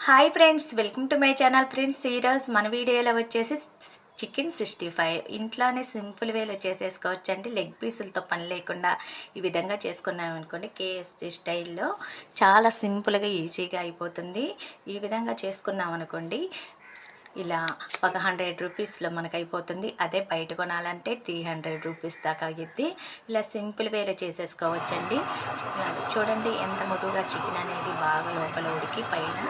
Hi friends welcome to my channel friends ఈరోజు మన వీడియోలో వచ్చేసి చికెన్ సిక్స్టీ ఫైవ్ ఇంట్లోనే సింపుల్ వేలో చేసేసుకోవచ్చు అండి లెగ్ పీసులతో పని లేకుండా ఈ విధంగా చేసుకున్నాం అనుకోండి. కేఎఫ్సి స్టైల్లో చాలా సింపుల్గా ఈజీగా అయిపోతుంది. ఈ విధంగా చేసుకున్నాం అనుకోండి. ఇలా ఒక హండ్రెడ్ రూపీస్లో మనకు అయిపోతుంది అదే బయట కొనాలంటే త్రీ హండ్రెడ్ రూపీస్ దాకా అయ్యిద్ది ఇలా సింపుల్ వేలో చేసేసుకోవచ్చండి. చూడండి ఎంత మృదువుగా చికెన్ అనేది బాగా లోపల ఉడికి పైన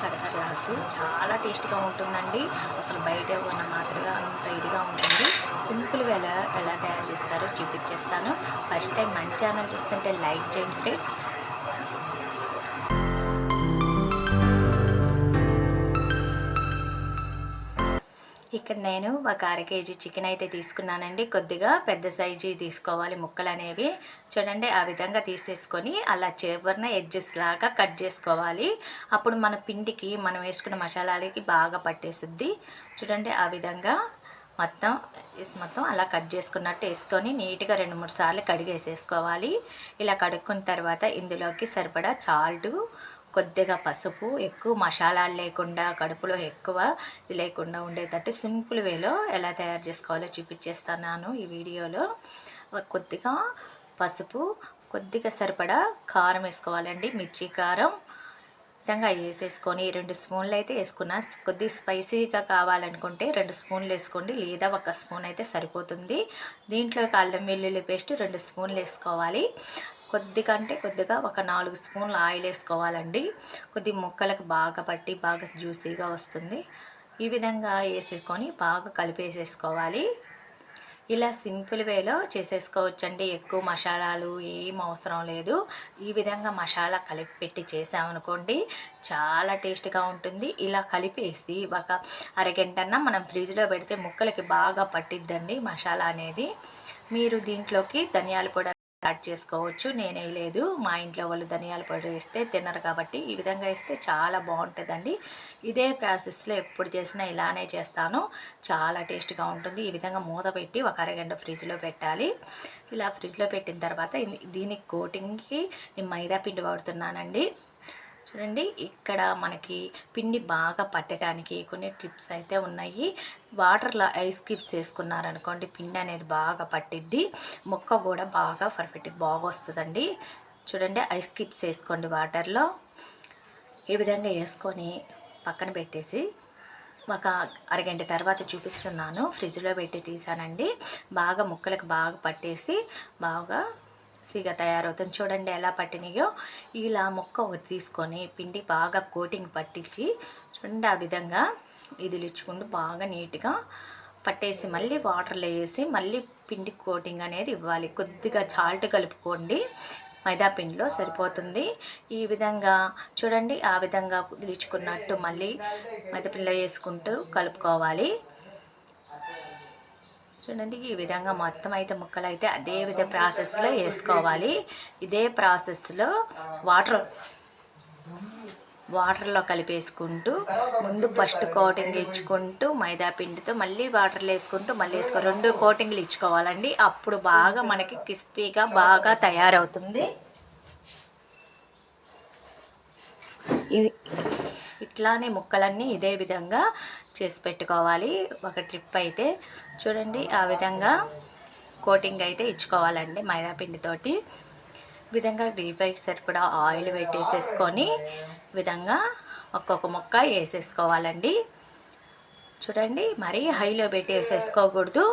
కరకరలాడుతూ చాలా టేస్ట్గా ఉంటుందండి. అసలు బయట ఉన్న మాత్రగా అంత ఇదిగా ఉంటుంది. సింపుల్ వేళ ఎలా తయారు చేస్తారో చూపించేస్తాను. ఫస్ట్ టైం మన ఛానల్ చూస్తుంటే లైక్ చేయండి ఫ్రెండ్స్. ఇక్కడ నేను ఒక అర కేజీ చికెన్ అయితే తీసుకున్నానండి. కొద్దిగా పెద్ద సైజు తీసుకోవాలి ముక్కలు అనేవి. చూడండి ఆ విధంగా తీసేసుకొని అలా చివరిన ఎడ్జెస్ లాగా కట్ చేసుకోవాలి. అప్పుడు మన పిండికి మనం వేసుకున్న మసాలాలకి బాగా పట్టేసుద్ది. చూడండి ఆ విధంగా మొత్తం మొత్తం అలా కట్ చేసుకున్నట్టు వేసుకొని నీట్గా రెండు మూడు సార్లు కడిగేసేసుకోవాలి. ఇలా కడుక్కున్న తర్వాత ఇందులోకి సరిపడా చాల్టు కొద్దిగా పసుపు ఎక్కువ మసాలాలు లేకుండా కడుపులో ఎక్కువ ఇది లేకుండా ఉండేటట్టు సింపుల్ వేలో ఎలా తయారు చేసుకోవాలో చూపించేస్తున్నాను ఈ వీడియోలో. కొద్దిగా పసుపు కొద్దిగా సరిపడా కారం వేసుకోవాలండి మిర్చి కారం. విధంగా వేసేసుకొని రెండు స్పూన్లు అయితే వేసుకున్నా కొద్ది స్పైసీగా కావాలనుకుంటే రెండు స్పూన్లు వేసుకోండి లేదా ఒక స్పూన్ అయితే సరిపోతుంది. దీంట్లో అల్లం వెల్లుల్లి పేస్ట్ రెండు స్పూన్లు వేసుకోవాలి. కొద్దిగా అంటే కొద్దిగా ఒక నాలుగు స్పూన్లు ఆయిల్ వేసుకోవాలండి. కొద్ది ముక్కలకు బాగా పట్టి బాగా జ్యూసీగా వస్తుంది. ఈ విధంగా వేసుకొని బాగా కలిపేసేసుకోవాలి. ఇలా సింపుల్ వేలో చేసేసుకోవచ్చండి. ఎక్కువ మసాలాలు ఏం అవసరం లేదు. ఈ విధంగా మసాలా కలిపి పెట్టి చేసామనుకోండి చాలా టేస్ట్గా ఉంటుంది. ఇలా కలిపేసి ఒక అరగంటన్నా మనం ఫ్రిడ్జ్లో పెడితే ముక్కలకి బాగా పట్టిద్దండి మసాలా అనేది. మీరు దీంట్లోకి ధనియాల పొడి యాడ్ చేసుకోవచ్చు. నేను లేదు. మా ఇంట్లో వాళ్ళు ధనియాల పొడి వేస్తే తినరు కాబట్టి ఈ విధంగా వేస్తే చాలా బాగుంటుందండి. ఇదే ప్రాసెస్లో ఎప్పుడు చేసినా ఇలానే చేస్తాను. చాలా టేస్ట్గా ఉంటుంది. ఈ విధంగా మూత పెట్టి ఒక అరగంట ఫ్రిడ్జ్లో పెట్టాలి. ఇలా ఫ్రిడ్జ్లో పెట్టిన తర్వాత దీనికి కోటింగ్కి నేను మైదా పిండి వాడుతున్నానండి. చూడండి. ఇక్కడ మనకి పిండి బాగా పట్టడానికి కొన్ని టిప్స్ అయితే ఉన్నాయి. వాటర్లో ఐస్ క్యూబ్స్ వేసుకున్నారనుకోండి పిండి అనేది బాగా పట్టిద్ది. ముక్క కూడా బాగా పర్ఫెక్ట్ బాగా వస్తుందండి చూడండి ఐస్ క్యూబ్స్ వేసుకోండి వాటర్లో. ఈ విధంగా వేసుకొని పక్కన పెట్టేసి ఒక అరగంట తర్వాత చూపిస్తున్నాను. ఫ్రిడ్జ్లో పెట్టి తీసానండి. బాగా ముక్కలకు బాగా పట్టేసి బాగా సీగ తయారవుతుంది. చూడండి ఎలా పట్టినాయో. ఇలా మొక్క ఒకటి తీసుకొని పిండి బాగా కోటింగ్ పట్టించి చూడండి ఆ విధంగా ఇదిలిచ్చుకుంటూ బాగా నీట్గా పట్టేసి మళ్ళీ వాటర్లో వేసి మళ్ళీ పిండి కోటింగ్ అనేది ఇవ్వాలి. కొద్దిగా చాల్ట్ కలుపుకోండి. మైదా పిండిలో సరిపోతుంది. ఈ విధంగా చూడండి ఆ విధంగా కుదిలించుకున్నట్టు మళ్ళీ మైదా పిండిలో వేసుకుంటూ కలుపుకోవాలి. చూడండి ఈ విధంగా మొత్తం అయితే ముక్కలు అయితే అదే విధ ప్రాసెస్లో వేసుకోవాలి. ఇదే ప్రాసెస్లో వాటర్ వాటర్లో కలిపేసుకుంటూ ముందు ఫస్ట్ కోటింగ్ ఇచ్చుకుంటూ మైదా పిండితో మళ్ళీ వాటర్లో వేసుకుంటూ మళ్ళీ వేసుకో రెండు కోటింగ్లు ఇచ్చుకోవాలండి. అప్పుడు బాగా మనకి క్రిస్పీగా బాగా తయారవుతుంది. ఇట్లానే ముక్కలన్నీ ఇదే విధంగా చేసి పెట్టుకోవాలి. ఒక ట్రిప్ అయితే చూడండి ఆ విధంగా కోటింగ్ అయితే ఇచ్చుకోవాలండి మైదాపిండితోటి విధంగా డీపైకి సరిపడా ఆయిల్ పెట్టేసేసుకొని విధంగా ఒక్కొక్క ముక్క వేసేసుకోవాలండి. చూడండి మరీ హైలో పెట్టి వేసేసుకోకూడదు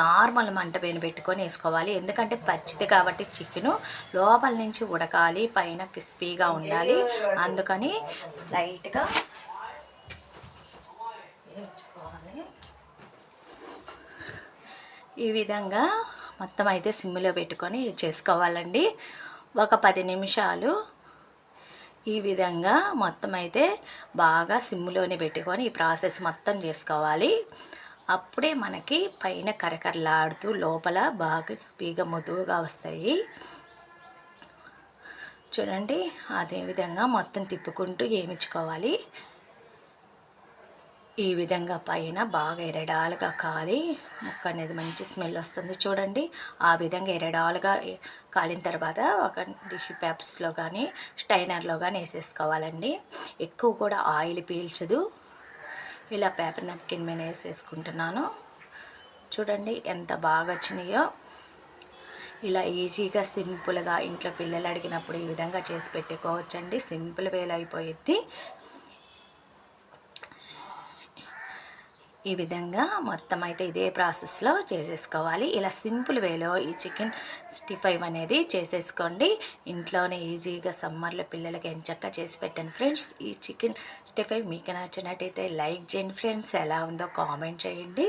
నార్మల్ మంట పైన పెట్టుకొని వేసుకోవాలి. ఎందుకంటే పచ్చిది కాబట్టి చికెను లోపల నుంచి ఉడకాలి పైన క్రిస్పీగా ఉండాలి. అందుకని లైట్గా ఈ విధంగా మొత్తం అయితే సిమ్లో పెట్టుకొని చేసుకోవాలండి. ఒక పది నిమిషాలు ఈ విధంగా మొత్తం అయితే బాగా సిమ్లోనే పెట్టుకొని ఈ ప్రాసెస్ మొత్తం చేసుకోవాలి. అప్పుడే మనకి పైన కరకరలాడుతూ లోపల బాగా స్పీగ మృదువుగా వస్తాయి. చూడండి అదే విధంగా మొత్తం తిప్పుకుంటూ ఏమిచ్చుకోవాలి ఈ విధంగా పైన బాగా ఎరడాలుగా కాలి. ముక్క అనేది మంచి స్మెల్ వస్తుంది చూడండి. ఆ విధంగా ఎరడాలుగా కాలిన తర్వాత ఒక టిష్యూ పేపర్స్లో కానీ స్టైనర్లో కానీ వేసేసుకోవాలండి. ఎక్కువ కూడా ఆయిల్ పీల్చదు. ఇలా పేపర్ నప్కిన్ మీద వేసేసుకుంటున్నాను. చూడండి ఎంత బాగా వచ్చినాయో. ఇలా ఈజీగా సింపుల్గా ఇంట్లో పిల్లలు అడిగినప్పుడు ఈ విధంగా చేసి పెట్టుకోవచ్చండి. సింపుల్ వేలు అయిపోయిద్ది. ఈ విధంగా మొత్తం అయితే ఇదే ప్రాసెస్లో చేసేసుకోవాలి. ఇలా సింపుల్ వేలో ఈ చికెన్ స్టిఫై అనేది చేసేసుకోండి. ఇంట్లోనే ఈజీగా సమ్మర్లో పిల్లలకి ఎంచక్క చేసి పెట్టండి ఫ్రెండ్స్. ఈ చికెన్ స్టిఫై మీకు నచ్చినట్టయితే లైక్ చేయండి ఫ్రెండ్స్. ఎలా ఉందో కామెంట్ చేయండి.